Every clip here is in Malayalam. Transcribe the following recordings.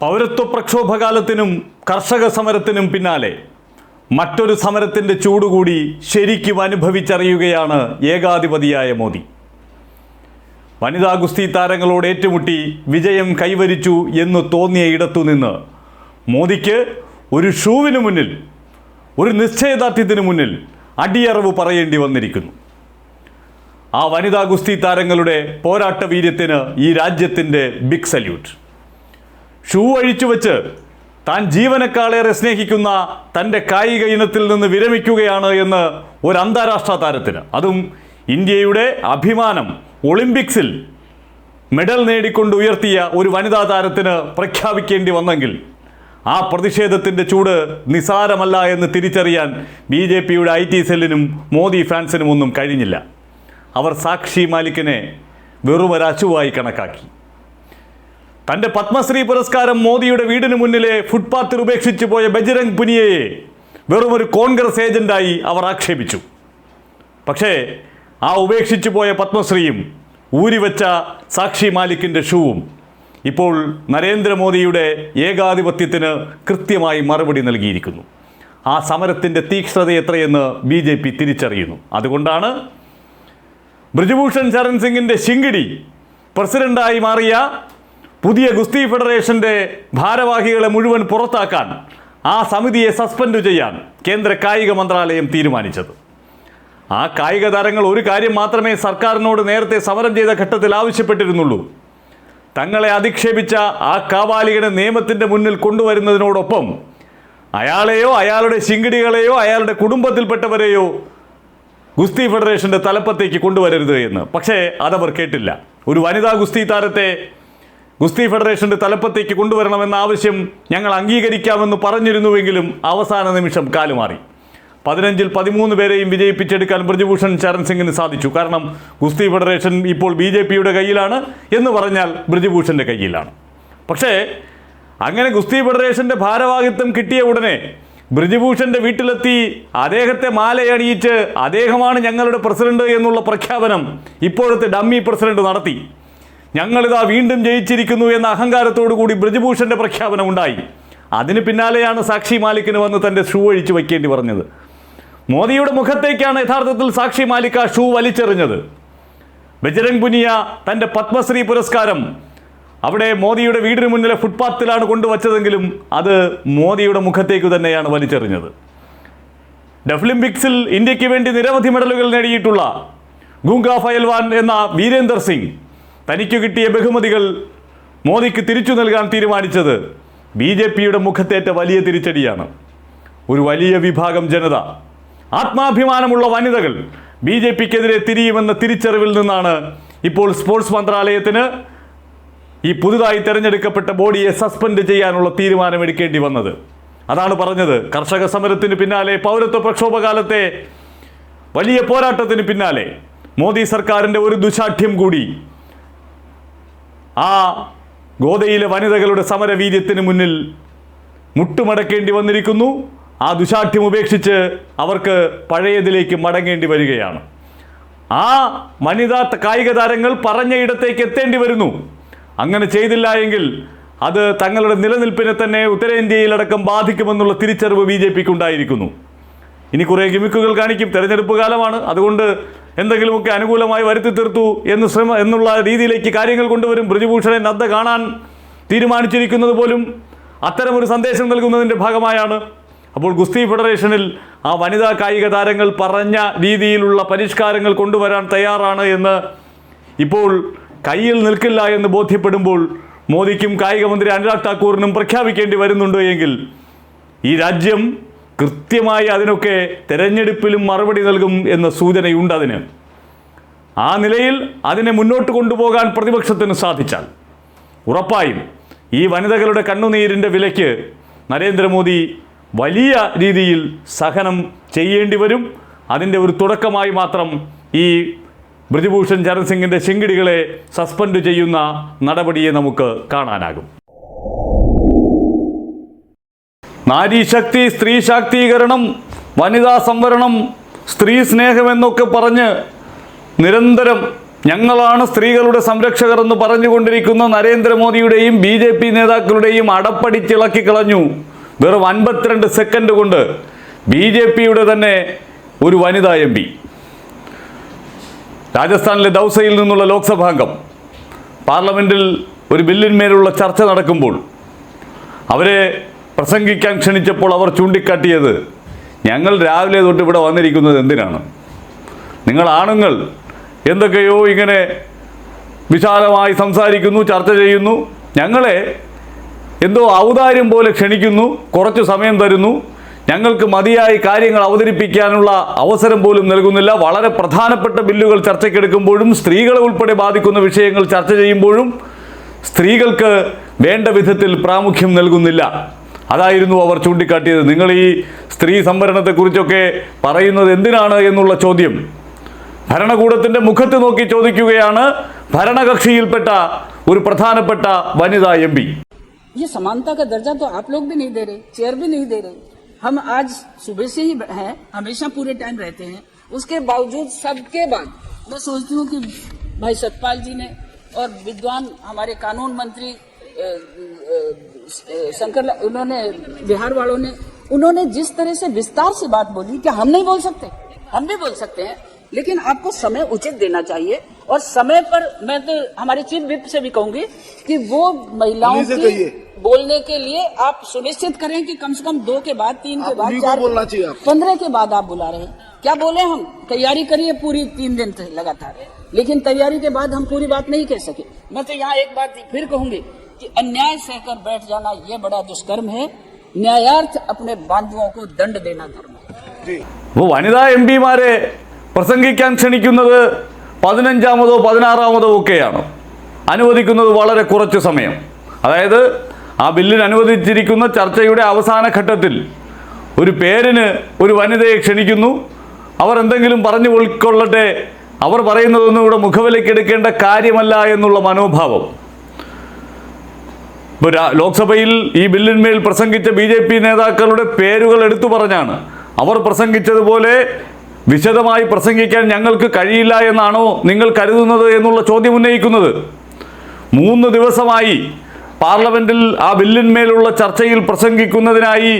പൗരത്വ പ്രക്ഷോഭകാലത്തിനും കർഷക സമരത്തിനും പിന്നാലെ മറ്റൊരു സമരത്തിന്റെ ചൂടുകൂടി ശരിക്കും അനുഭവിച്ചറിയുകയാണ് ഏകാധിപതിയായ മോദി. വനിതാ ഗുസ്തി താരങ്ങളോട് ഏറ്റുമുട്ടി വിജയം കൈവരിച്ചു എന്ന് തോന്നിയ ഇടത്തുനിന്ന് മോദിക്ക് ഒരു ഷൂവിന് മുന്നിൽ ഒരു നിശ്ചയദാർഢ്യത്തിന് മുന്നിൽ അടിയറവ് പറയേണ്ടി വന്നിരിക്കുന്നു. ആ വനിതാ ഗുസ്തി താരങ്ങളുടെ പോരാട്ട വീര്യത്തിന് ഈ രാജ്യത്തിന്റെ ബിഗ് സല്യൂട്ട് ഷൂ അഴിച്ചു വച്ച് താൻ ജീവനക്കാളേറെ സ്നേഹിക്കുന്ന തന്റെ കായിക ഇനത്തിൽ നിന്ന് വിരമിക്കുകയാണ് എന്ന് ഒരു അന്താരാഷ്ട്ര താരത്തിന്. അതും ഇന്ത്യയുടെ അഭിമാനം ഒളിമ്പിക്സിൽ മെഡൽ നേടിക്കൊണ്ട് ഉയർത്തിയ ഒരു വനിതാ താരത്തിന് പ്രഖ്യാപിക്കേണ്ടി വന്നെങ്കിൽ ആ പ്രതിഷേധത്തിന്റെ ചൂട് നിസാരമല്ല എന്ന് തിരിച്ചറിയാൻ ബി ജെ പിയുടെ ഐ ടി സെല്ലിനും മോദി ഫാൻസിനും ഒന്നും കഴിഞ്ഞില്ല. അവർ സാക്ഷി മാലിക്കിനെ വെറുമൊരച്ചുവായി കണക്കാക്കി. തന്റെ പത്മശ്രീ പുരസ്കാരം മോദിയുടെ വീടിന് മുന്നിലെ ഫുട്പാത്തിൽ ഉപേക്ഷിച്ചു പോയ ബജരംഗ് പുനിയയെ വെറുമൊരു കോൺഗ്രസ് ഏജന്റായി അവർ ആക്ഷേപിച്ചു. പക്ഷേ ആ ഉപേക്ഷിച്ചു പോയ പത്മശ്രീയും ഊരിവെച്ച സാക്ഷി മാലിക്കിന്റെ ഷൂവും ഇപ്പോൾ നരേന്ദ്രമോദിയുടെ ഏകാധിപത്യത്തിന് കൃത്യമായി മറുപടി നൽകിയിരിക്കുന്നു. ആ സമരത്തിന്റെ തീക്ഷ്ണത എത്രയെന്ന് ബി ജെ പി തിരിച്ചറിയുന്നു. അതുകൊണ്ടാണ് ബ്രിജഭൂഷൺ ചരൺ സിംഗിന്റെ ശിങ്കിടി പ്രസിഡന്റായി മാറിയ പുതിയ ഗുസ്തി ഫെഡറേഷന്റെ ഭാരവാഹികളെ മുഴുവൻ പുറത്താക്കാൻ ആ സമിതിയെ സസ്പെൻഡ് ചെയ്യാൻ കേന്ദ്ര കായിക മന്ത്രാലയം തീരുമാനിച്ചത്. ആ കായിക താരങ്ങൾ ഒരു കാര്യം മാത്രമേ സർക്കാരിനോട് നേരത്തെ സമരം ചെയ്ത ഘട്ടത്തിൽ ആവശ്യപ്പെട്ടിരുന്നുള്ളൂ. തങ്ങളെ അധിക്ഷേപിച്ച ആ കാവാലികനെ നിയമത്തിന്റെ മുന്നിൽ കൊണ്ടുവരുന്നതിനോടൊപ്പം അയാളെയോ അയാളുടെ ശിങ്കിടികളെയോ അയാളുടെ കുടുംബത്തിൽപ്പെട്ടവരെയോ ഗുസ്തി ഫെഡറേഷന്റെ തലപ്പത്തേക്ക് കൊണ്ടുവരരുത് എന്ന്. പക്ഷേ അതവർ കേട്ടില്ല. ഒരു വനിതാ ഗുസ്തി താരത്തെ ഗുസ്തി ഫെഡറേഷന്റെ തലപ്പത്തേക്ക് കൊണ്ടുവരണമെന്ന ആവശ്യം ഞങ്ങൾ അംഗീകരിക്കാമെന്ന് പറഞ്ഞിരുന്നുവെങ്കിലും അവസാന നിമിഷം കാലുമാറി. പതിനഞ്ചിൽ പതിമൂന്ന് പേരെയും വിജയിപ്പിച്ചെടുക്കാൻ ബ്രജഭൂഷൺ ചരൺ സിംഗിന് സാധിച്ചു. കാരണം ഗുസ്തി ഫെഡറേഷൻ ഇപ്പോൾ ബി ജെ പിയുടെ കയ്യിലാണ് എന്ന് പറഞ്ഞാൽ ബ്രജഭൂഷന്റെ കയ്യിലാണ്. പക്ഷേ അങ്ങനെ ഗുസ്തി ഫെഡറേഷന്റെ ഭാരവാഹിത്വം കിട്ടിയ ഉടനെ ബ്രിജഭൂഷന്റെ വീട്ടിലെത്തി അദ്ദേഹത്തെ മാലയണിയിച്ച് അദ്ദേഹമാണ് ഞങ്ങളുടെ പ്രസിഡന്റ് എന്നുള്ള പ്രഖ്യാപനം ഇപ്പോഴത്തെ ഡമ്മി പ്രസിഡന്റ് നടത്തി. ഞങ്ങളിതാ വീണ്ടും ജയിച്ചിരിക്കുന്നു എന്ന അഹങ്കാരത്തോടു കൂടി ബ്രിജഭൂഷന്റെ പ്രഖ്യാപനം ഉണ്ടായി. അതിന് പിന്നാലെയാണ് സാക്ഷി മാലിക്കിന് വന്ന് തന്റെ ഷൂ അഴിച്ചു വയ്ക്കേണ്ടി പറഞ്ഞത്. മോദിയുടെ മുഖത്തേക്കാണ് യഥാർത്ഥത്തിൽ സാക്ഷി മാലിക് ആ ഷൂ വലിച്ചെറിഞ്ഞത്. ബജരംഗ് പുനിയ തന്റെ പത്മശ്രീ പുരസ്കാരം അവിടെ മോദിയുടെ വീടിന് മുന്നിലെ ഫുട്പാത്തിലാണ് കൊണ്ടുവച്ചതെങ്കിലും അത് മോദിയുടെ മുഖത്തേക്ക് തന്നെയാണ് വലിച്ചെറിഞ്ഞത്. ഡെഫ്ലിംപിക്സിൽ ഇന്ത്യയ്ക്ക് വേണ്ടി നിരവധി മെഡലുകൾ നേടിയിട്ടുള്ള ഗുങ്ക ഫയൽവാൻ എന്ന വീരേന്ദർ സിംഗ് തനിക്ക് കിട്ടിയ ബഹുമതികൾ മോദിക്ക് തിരിച്ചു നൽകാൻ തീരുമാനിച്ചത് ബി ജെ പിയുടെ മുഖത്തേറ്റ വലിയ തിരിച്ചടിയാണ്. ഒരു വലിയ വിഭാഗം ജനത ആത്മാഭിമാനമുള്ള വനിതകൾ ബി ജെ പിക്കെതിരെ തിരിയുമെന്ന തിരിച്ചറിവിൽ നിന്നാണ് ഇപ്പോൾ സ്പോർട്സ് മന്ത്രാലയത്തിന് ഈ പുതുതായി തിരഞ്ഞെടുക്കപ്പെട്ട ബോഡിയെ സസ്പെൻഡ് ചെയ്യാനുള്ള തീരുമാനമെടുക്കേണ്ടി വന്നത്. അതാണ് പറഞ്ഞത്. കർഷക സമരത്തിന് പിന്നാലെ പൗരത്വ പ്രക്ഷോഭകാലത്തെ വലിയ പോരാട്ടത്തിന് പിന്നാലെ മോദി സർക്കാരിന്റെ ഒരു ദുശാഠ്യം കൂടി ആ ഗോതയിലെ വനിതകളുടെ സമരവീര്യത്തിന് മുന്നിൽ മുട്ടുമടക്കേണ്ടി വന്നിരിക്കുന്നു. ആ ദുശാഠ്യം ഉപേക്ഷിച്ച് അവർക്ക് പഴയതിലേക്ക് മടങ്ങേണ്ടി വരികയാണ്. ആ വനിതാ കായിക താരങ്ങൾ പറഞ്ഞ ഇടത്തേക്ക് എത്തേണ്ടി വരുന്നു. അങ്ങനെ ചെയ്തില്ല എങ്കിൽ അത് തങ്ങളുടെ നിലനിൽപ്പിനെ തന്നെ ഉത്തരേന്ത്യയിലടക്കം ബാധിക്കുമെന്നുള്ള തിരിച്ചറിവ് ബി ജെ പിക്ക് ഉണ്ടായിരിക്കുന്നു. ഇനി കുറേ ഗിമിക്കുകൾ കാണിക്കും. തെരഞ്ഞെടുപ്പ് കാലമാണ്. അതുകൊണ്ട് എന്തെങ്കിലുമൊക്കെ അനുകൂലമായി വരുത്തി തീർത്തു എന്ന് ശ്രമ എന്നുള്ള രീതിയിലേക്ക് കാര്യങ്ങൾ കൊണ്ടുവരും. ബ്രിജുഭൂഷണെ നദ്ദ കാണാൻ തീരുമാനിച്ചിരിക്കുന്നത് പോലും അത്തരമൊരു സന്ദേശം നൽകുന്നതിന്റെ ഭാഗമായാണ്. അപ്പോൾ ഗുസ്തി ഫെഡറേഷനിൽ ആ വനിതാ കായിക താരങ്ങൾ പറഞ്ഞ രീതിയിലുള്ള പരിഷ്കാരങ്ങൾ കൊണ്ടുവരാൻ തയ്യാറാണ് എന്ന് ഇപ്പോൾ കയ്യിൽ നിൽക്കില്ല എന്ന് ബോധ്യപ്പെടുമ്പോൾ മോദിക്കും കായിക മന്ത്രി അനുരാഗ് ഠാക്കൂറിനും പ്രഖ്യാപിക്കേണ്ടി വരുന്നുണ്ട് എങ്കിൽ ഈ രാജ്യം കൃത്യമായി അതിനൊക്കെ തെരഞ്ഞെടുപ്പിലും മറുപടി നൽകും എന്ന സൂചനയുണ്ട് അതിന്. ആ നിലയിൽ അതിനെ മുന്നോട്ട് കൊണ്ടുപോകാൻ പ്രതിപക്ഷത്തിന് സാധിച്ചാൽ ഉറപ്പായും ഈ വനിതകളുടെ കണ്ണുനീരിന്റെ വിലയ്ക്ക് നരേന്ദ്രമോദി വലിയ രീതിയിൽ സഹനം ചെയ്യേണ്ടി വരും. അതിന്റെ ഒരു തുടക്കമായി മാത്രം ഈ ബ്രിജഭൂഷൺ ചരൺ സിംഗിന്റെ ശിങ്കിടികളെ സസ്പെൻഡ് ചെയ്യുന്ന നടപടിയെ നമുക്ക് കാണാനാകും. നാരീശക്തി സ്ത്രീ ശാക്തീകരണം വനിതാ സംവരണം സ്ത്രീ സ്നേഹം എന്നൊക്കെ പറഞ്ഞ് നിരന്തരം ഞങ്ങളാണ് സ്ത്രീകളുടെ സംരക്ഷകർ എന്ന് പറഞ്ഞുകൊണ്ടിരിക്കുന്ന നരേന്ദ്രമോദിയുടെയും ബി ജെ പി നേതാക്കളുടെയും അടപ്പടിച്ചിളക്കി കളഞ്ഞു വെറും അൻപത്തിരണ്ട് സെക്കൻഡ് കൊണ്ട് ബി ജെ പിയുടെ തന്നെ ഒരു വനിതാ എം പി. രാജസ്ഥാനിലെ ദൗസയിൽ നിന്നുള്ള ലോക്സഭാംഗം പാർലമെന്റിൽ ഒരു ബില്ലിന്മേലുള്ള ചർച്ച നടക്കുമ്പോൾ അവരെ പ്രസംഗിക്കാൻ ക്ഷണിച്ചപ്പോൾ അവർ ചൂണ്ടിക്കാട്ടിയത് ഞങ്ങൾ രാവിലെ തൊട്ട് ഇവിടെ വന്നിരിക്കുന്നത് എന്തിനാണ്? നിങ്ങൾ ആണുങ്ങൾ എന്തൊക്കെയോ ഇങ്ങനെ വിശാലമായി സംസാരിക്കുന്നു ചർച്ച ചെയ്യുന്നു. ഞങ്ങളെ എന്തോ ഔദാര്യം പോലെ ക്ഷണിക്കുന്നു കുറച്ച് സമയം തരുന്നു. ഞങ്ങൾക്ക് മതിയായി കാര്യങ്ങൾ അവതരിപ്പിക്കാനുള്ള അവസരം പോലും നൽകുന്നില്ല. വളരെ പ്രധാനപ്പെട്ട ബില്ലുകൾ ചർച്ചയ്ക്കെടുക്കുമ്പോഴും സ്ത്രീകളെ ഉൾപ്പെടെ ബാധിക്കുന്ന വിഷയങ്ങൾ ചർച്ച ചെയ്യുമ്പോഴും സ്ത്രീകൾക്ക് വേണ്ട വിധത്തിൽ പ്രാമുഖ്യം നൽകുന്നില്ല. അതായിരുന്നു അവർ ചൂണ്ടിക്കാട്ടിയത് നിങ്ങൾ ഈ സ്ത്രീ സംവരണത്തെക്കുറിച്ചൊക്കെ പറയുന്നത് എന്തിനാണ് എന്നുള്ള ചോദ്യം ഭരണകൂടത്തിന്റെ മുഖത്ത് നോക്കി ചോദിക്കുകയാണ് ഭരണകക്ഷിയിൽപ്പെട്ട ഒരു പ്രധാനപ്പെട്ട വനിതാ എം പി ये समानता का दर्जा तो आप लोग भी नहीं दे रहे चेयर भी नहीं दे रहे हम आज सुबह से ही हैं हमेशा पूरे टाइम रहते हैं उसके बावजूद सबके बाद मैं सोचती हूँ कि भाई सतपाल जी ने और विद्वान हमारे कानून मंत्री अ, अ, अ, शंकर उन्होंने बिहार वालों ने उन्होंने जिस तरह से विस्तार से बात बोली कि हम नहीं बोल सकते हम भी बोल सकते हैं लेकिन आपको समय उचित देना चाहिए और समय पर मैं तो हमारे चीफ विप से भी कहूँगी कि वो महिलाओं की बोलने के लिए आप सुनिश्चित करें कि कम से कम दो के बाद तीन के बाद चार बोलना चाहिए पंद्रह के बाद आप बुला रहे हैं। क्या बोले हम? तैयारी करिए पूरी तीन दिन लगातार। लेकिन तैयारी के बाद हम पूरी बात नहीं कह सके। मैं तो यहाँ एक बात फिर कहूँगी अन्याय सहकर बैठ जाना ये बड़ा दुष्कर्म है न्यायार्थ अपने बांधुओं को दंड देना धर्म है जी അപ്പോൾ വനിതാ എം പിമാരെ പ്രസംഗിക്കാൻ ക്ഷണിക്കുന്നത് പതിനഞ്ചാമതോ പതിനാറാമതോ ഒക്കെയാണ് അനുവദിക്കുന്നത് വളരെ കുറച്ച് സമയം അതായത് ആ ബില്ലിന് അനുവദിച്ചിരിക്കുന്ന ചർച്ചയുടെ അവസാന ഘട്ടത്തിൽ ഒരു പേരിന് ഒരു വനിതയെ ക്ഷണിക്കുന്നു അവർ എന്തെങ്കിലും പറഞ്ഞു ഉൾക്കൊള്ളട്ടെ അവർ പറയുന്നതൊന്നും ഇവിടെ മുഖവിലക്കെടുക്കേണ്ട കാര്യമല്ല എന്നുള്ള മനോഭാവം ഇപ്പോൾ ലോക്സഭയിൽ ഈ ബില്ലിന്മേൽ പ്രസംഗിച്ച ബി ജെ പി നേതാക്കളുടെ പേരുകൾ എടുത്തു പറഞ്ഞാണ്. അവർ പ്രസംഗിച്ചതുപോലെ വിശദമായി പ്രസംഗിക്കാൻ ഞങ്ങൾക്ക് കഴിയില്ല എന്നാണോ നിങ്ങൾ കരുതുന്നത് എന്നുള്ള ചോദ്യം ഉന്നയിക്കുന്നത്. മൂന്ന് ദിവസമായി പാർലമെന്റിൽ ആ ബില്ലിന്മേലുള്ള ചർച്ചയിൽ പ്രസംഗിക്കുന്നതിനായി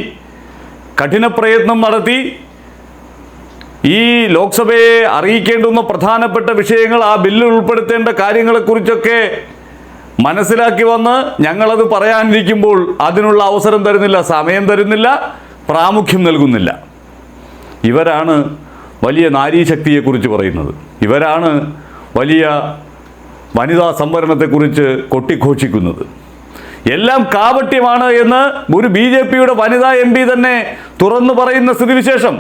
കഠിന പ്രയത്നം നടത്തി. ഈ ലോക്സഭയെ അറിയിക്കേണ്ടുന്ന പ്രധാനപ്പെട്ട വിഷയങ്ങൾ ആ ബില്ലിൽ ഉൾപ്പെടുത്തേണ്ട കാര്യങ്ങളെക്കുറിച്ചൊക്കെ മനസ്സിലാക്കി വന്ന് ഞങ്ങളത് പറയാനിരിക്കുമ്പോൾ അതിനുള്ള അവസരം തരുന്നില്ല സമയം തരുന്നില്ല പ്രാമുഖ്യം നൽകുന്നില്ല. ഇവരാണ് വലിയ നാരീശക്തിയെക്കുറിച്ച് പറയുന്നത്. ഇവരാണ് വലിയ വനിതാ സംവരണത്തെക്കുറിച്ച് കൊട്ടിഘോഷിക്കുന്നത്. എല്ലാം കാപട്യമാണ് എന്ന് ഒരു ബി ജെ പിയുടെ വനിതാ എം പി തന്നെ തുറന്നു പറയുന്ന സ്ഥിതിവിശേഷം.